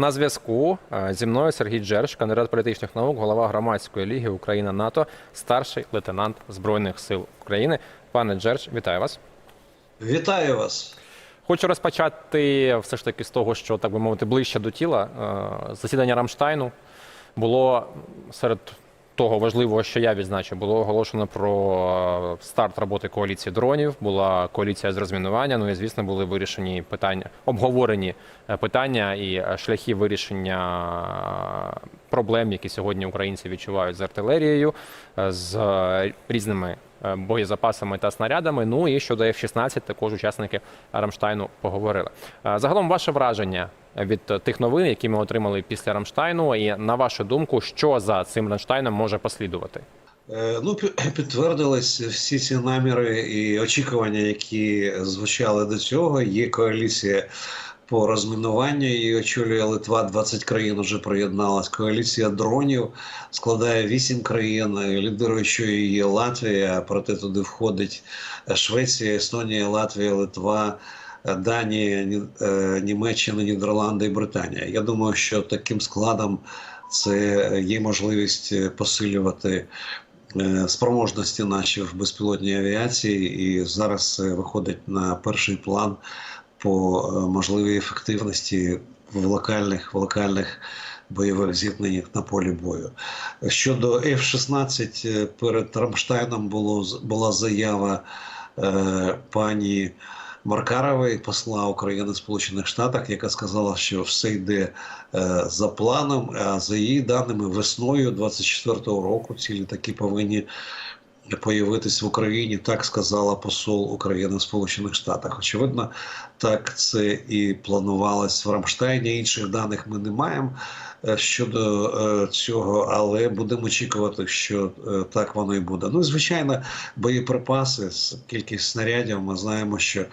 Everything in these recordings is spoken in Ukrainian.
На зв'язку е, зі мною Сергій Джерш, кандидат політичних наук, голова громадської ліги Україна НАТО, старший лейтенант Збройних сил України. Пане Джерш, вітаю вас. Вітаю вас. Хочу розпочати все ж таки з того, що так би мовити, ближче до тіла. Е, Засідання Рамштайну було серед того важливого, що я відзначив, було оголошено про е, старт роботи коаліції дронів. Була коаліція з розмінування. Ну і звісно, були вирішені питання, обговорені е, питання і е, шляхи вирішення проблем, які сьогодні українці відчувають з артилерією, з різними боєзапасами та снарядами. Ну і щодо F-16 також учасники Рамштайну поговорили. Е, Загалом, ваше враження від е, тих новин, які ми отримали після Рамштайну, і на вашу думку, що за цим Рамштайном може послідувати? Е, Ну, підтвердились всі ці наміри і очікування, які звучали до цього. Є коаліція по розмінуванню, її очолює Литва, 20 країн вже приєдналась. Коаліція дронів складає 8 країн, лідируючою її Латвія, проте туди входить Швеція, Естонія, Латвія, Литва. Данія, е, Німеччина, Нідерланди і Британія. Я думаю, що таким складом це є можливість е, посилювати е, спроможності наші в безпілотній авіації, і зараз це виходить на перший план по е, можливій ефективності в локальних в локальних бойових зіткненнях на полі бою. Щодо F-16, е, перед Рамштайном було була заява е, пані. Маркарової, посла України в Сполучених Штатах, яка сказала, що все йде е, за планом. А за її даними, весною 24-го року ці літаки повинні появитись в Україні. Так сказала посол України в Сполучених Штатах. Очевидно, так це і планувалось в Рамштайні. Інших даних ми не маємо е, щодо е, цього, але будемо очікувати, що е, так воно і буде. Ну звичайно, боєприпаси, с- кількість снарядів. Ми знаємо, що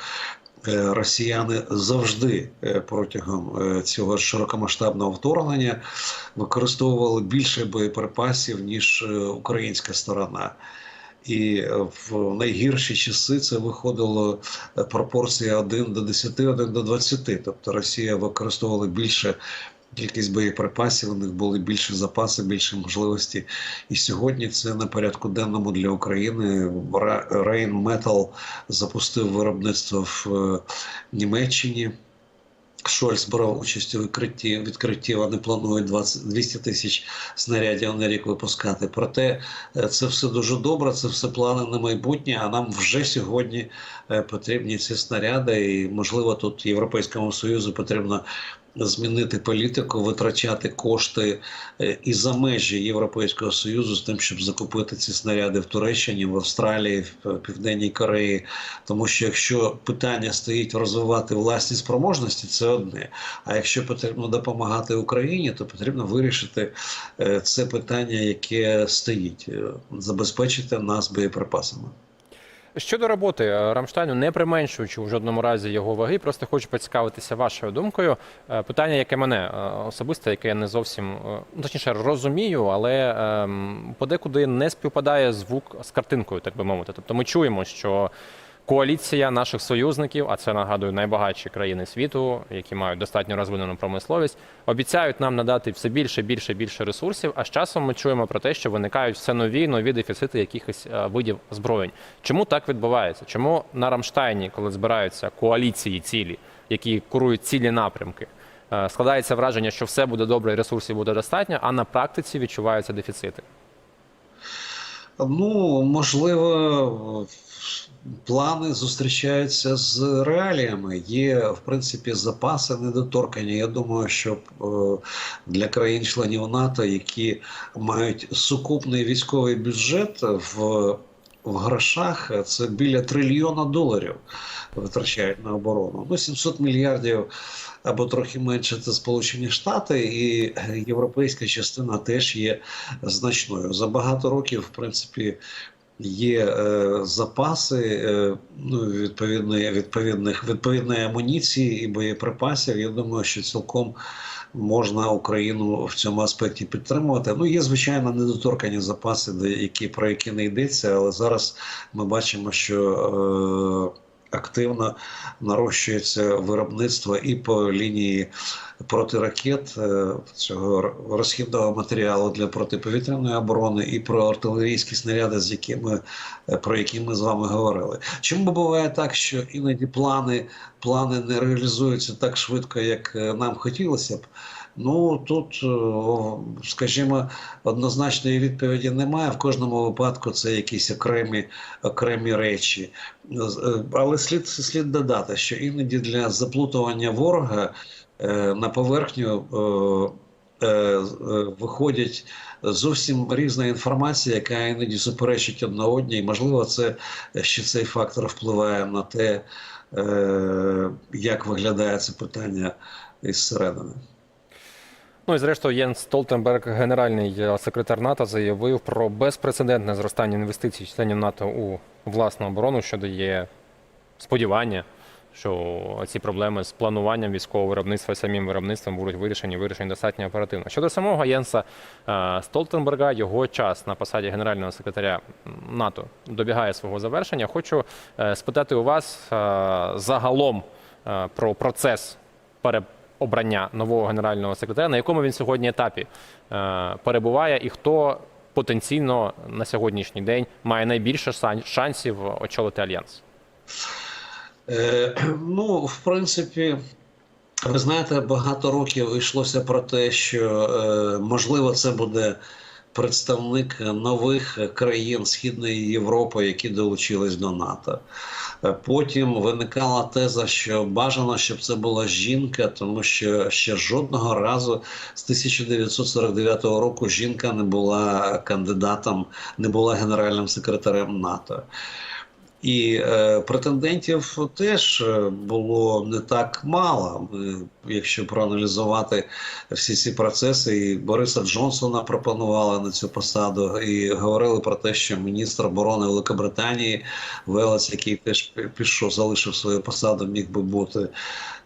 росіяни завжди протягом цього широкомасштабного вторгнення використовували більше боєприпасів ніж українська сторона. І е, в найгірші часи це виходило е, пропорція 1 до 10, 1 до 20. Тобто Росія використовувала більше кількість боєприпасів, у них були більші запаси, більше можливості. І сьогодні це на порядку денному для України. Rain Metal запустив виробництво в е, Німеччині. Шольц брав участь у відкритті. відкритті вони планують 20, 200 тисяч снарядів на рік випускати. Проте е, це все дуже добре, це все плани на майбутнє. А нам вже сьогодні е, потрібні ці снаряди. І можливо, тут Європейському Союзу потрібно змінити політику, витрачати кошти е, і за межі Європейського Союзу з тим, щоб закупити ці снаряди в Туреччині, в Австралії, в Південній Кореї. Тому що якщо питання стоїть розвивати власні спроможності, це одне. А якщо потрібно допомагати Україні, то потрібно вирішити е, це питання, яке стоїть, е, забезпечити нас боєприпасами. Щодо роботи е, Рамштайну, не применшуючи в жодному разі його ваги, просто хочу поцікавитися вашою думкою. Е, Питання, яке мене е, особисто, яке я не зовсім ну, точніше розумію, але ем, подекуди не співпадає звук з картинкою, так би мовити. Тобто ми чуємо, що коаліція наших союзників, а це нагадую найбагатші країни світу, які мають достатньо розвинену промисловість, обіцяють нам надати все більше, більше, більше ресурсів. А з часом ми чуємо про те, що виникають все нові нові дефіцити якихось е, видів зброєнь. Чому так відбувається? Чому на Рамштайні, коли збираються коаліції цілі, які курують цілі напрямки, е, складається враження, що все буде добре, і ресурсів буде достатньо, а на практиці відчуваються дефіцити. Ну, можливо, плани зустрічаються з реаліями. Є, в принципі, запаси недоторкані. Я думаю, що е, для країн-членів НАТО, які мають сукупний військовий бюджет в. В грошах це біля трильйона доларів витрачають на оборону. Ну, 700 мільярдів або трохи менше це Сполучені Штати, і європейська частина теж є значною. За багато років, в принципі, є е, запаси е, ну, відповідної, відповідних, відповідної амуніції і боєприпасів. Я думаю, що цілком можна Україну в цьому аспекті підтримувати. Ну, є, звичайно, недоторкані запаси, де, які, про які не йдеться, але зараз ми бачимо, що. Е, активно нарощується виробництво і по лінії протиракет е, цього розхідного матеріалу для протиповітряної оборони, і про артилерійські снаряди, з якими е, про які ми з вами говорили. Чому буває так, що іноді плани, плани не реалізуються так швидко, як е, нам хотілося б? Ну тут, е, скажімо, однозначної відповіді немає. В кожному випадку це якісь окремі, окремі речі. Е, Але слід, слід додати, що іноді для заплутування ворога е, на поверхню виходять зовсім різна інформація, яка іноді суперечить одна одній. Можливо, це ще цей фактор впливає на те, як виглядає це питання із середини. Ну і зрештою, Єнс Столтенберг, генеральний е, секретар НАТО, заявив про безпрецедентне зростання інвестицій членів НАТО у власну оборону, що дає сподівання, що ці проблеми з плануванням військового виробництва і самим виробництвом будуть вирішені, вирішені достатньо оперативно. Щодо самого Єнса е, Столтенберга, його час на посаді генерального секретаря НАТО добігає свого завершення. Хочу е, спитати у вас загалом про процес переобрання нового генерального секретаря, на якому він сьогодні етапі е, перебуває, і хто потенційно на сьогоднішній день має найбільше шансів очолити альянс. Е, ну, в принципі, ви знаєте, багато років йшлося про те, що е, можливо це буде представник нових країн Східної Європи, які долучились до НАТО. Потім виникала теза, що бажано, щоб це була жінка, тому що ще жодного разу з 1949 року жінка не була кандидатом, не була генеральним секретарем НАТО. І е, претендентів теж е, було не так мало. Якщо проаналізувати всі ці процеси, і Бориса Джонсона пропонували на цю посаду, і говорили про те, що міністр оборони Великобританії Велес, який теж пішов, залишив свою посаду, міг би бути.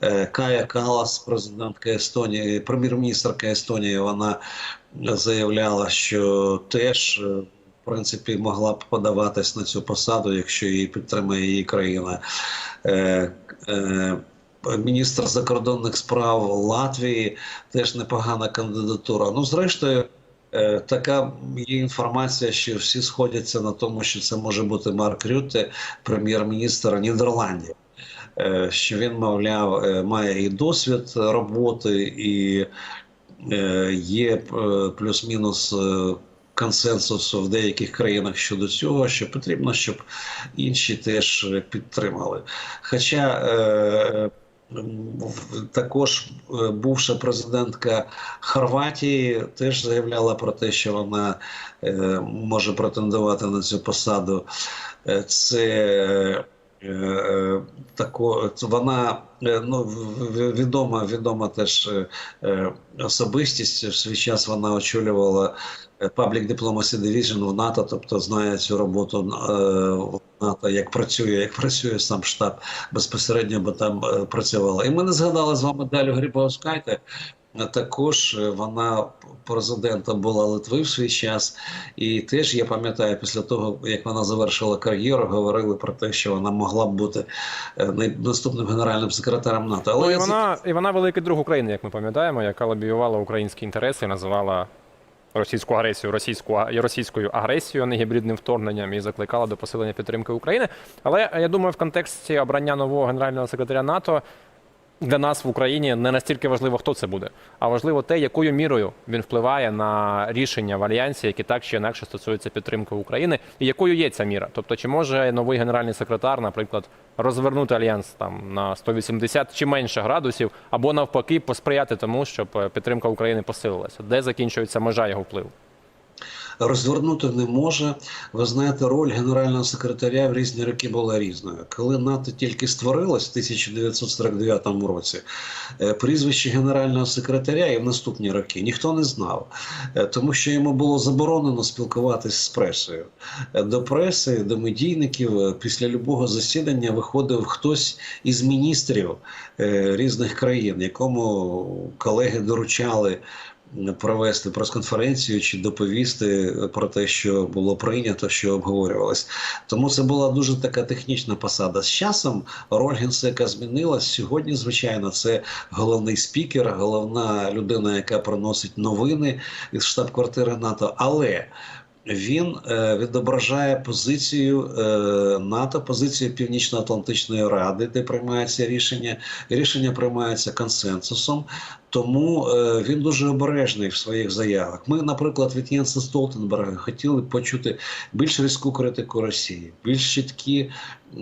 Е, Кая Калас, президентка Естонії, прем'єр-міністрка Естонії, вона заявляла, що теж. Принципі, могла б подаватись на цю посаду, якщо її підтримає її країна. Е, е, міністр закордонних справ Латвії теж непогана кандидатура. Ну, зрештою, е, така є інформація, що всі сходяться на тому, що це може бути Марк Рютте, прем'єр-міністр Нідерландів. Е, що він, мовляв, е, має і досвід роботи, і є плюс-мінус е, консенсус в деяких країнах щодо цього, що потрібно, щоб інші теж підтримали. Хоча е, також е, бувша президентка Хорватії теж заявляла про те, що вона е, може претендувати на цю посаду. Е, Це тако, це вона е, ну, відома, відома теж е, е, особистість. В свій час вона очолювала е, Public Diplomacy Division в НАТО, тобто знає цю роботу е, в НАТО, як працює, як працює сам штаб безпосередньо, бо там е, працювала. І ми не згадали з вами Далю Грибовскайте. Також е, вона президентом була Литви в свій час, і теж я пам'ятаю, після того як вона завершила кар'єру, говорили про те, що вона могла б бути е, наступним генеральним секретарем НАТО. Але Ну, і вона, і вона великий друг України, як ми пам'ятаємо, яка лобіювала українські інтереси і називала російську агресію російську, російською агресією, а не гібридним вторгненням і закликала до посилення підтримки України. Але я думаю, в контексті обрання нового генерального секретаря НАТО для нас в Україні не настільки важливо, хто це буде, а важливо те, якою мірою він впливає на рішення в альянсі, які так чи інакше стосуються підтримки України, і якою є ця міра. Тобто, чи може новий генеральний секретар, наприклад, розвернути альянс там на 180 чи менше градусів, або навпаки посприяти тому, щоб е, підтримка України посилилася, де закінчується межа його впливу? Розвернути не може. Ви знаєте, роль генерального секретаря в різні роки була різною. Коли НАТО тільки створилось в 1949 році, е, прізвище генерального секретаря і в наступні роки ніхто не знав, е, тому що йому було заборонено спілкуватись з пресою. Е, До преси, до медійників після любого засідання виходив хтось із міністрів різних країн, якому колеги доручали провести прес-конференцію чи доповісти про те, що було прийнято, що обговорювалось. Тому це була дуже така технічна посада. З часом роль генсека змінилась. Сьогодні, звичайно, це головний спікер, головна людина, яка проносить новини із штаб-квартири НАТО. Але він е, відображає позицію е, НАТО, позицію Північно-Атлантичної ради, де приймаються рішення. Рішення приймаються консенсусом. Тому е, він дуже обережний в своїх заявах. Ми, наприклад, від Єнса Столтенберга хотіли почути більш різку критику Росії, більш чіткі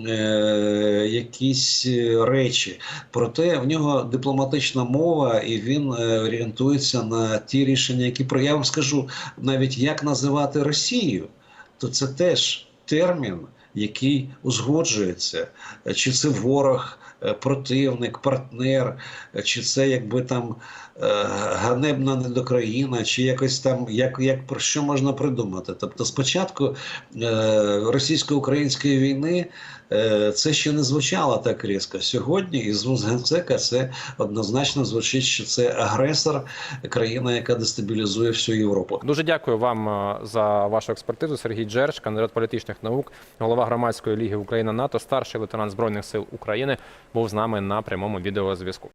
е, якісь е, речі. Проте в нього дипломатична мова, і він е, орієнтується на ті рішення, які про я вам скажу навіть як називати Росію, то це теж термін, який узгоджується, чи це ворог, противник, партнер, е, чи це якби там е, ганебна недокраїна, чи якось там як, як про що можна придумати. Тобто, спочатку е, російсько-української війни е, це ще не звучало так різко. Сьогодні із вуз генсека це однозначно звучить, що це агресор, країна, яка дестабілізує всю Європу. Дуже дякую вам е, за вашу експертизу. Сергій Джерш, кандидат політичних наук, голова громадської ліги Україна НАТО, старший лейтенант збройних сил України, був з нами на прямому відеозв'язку.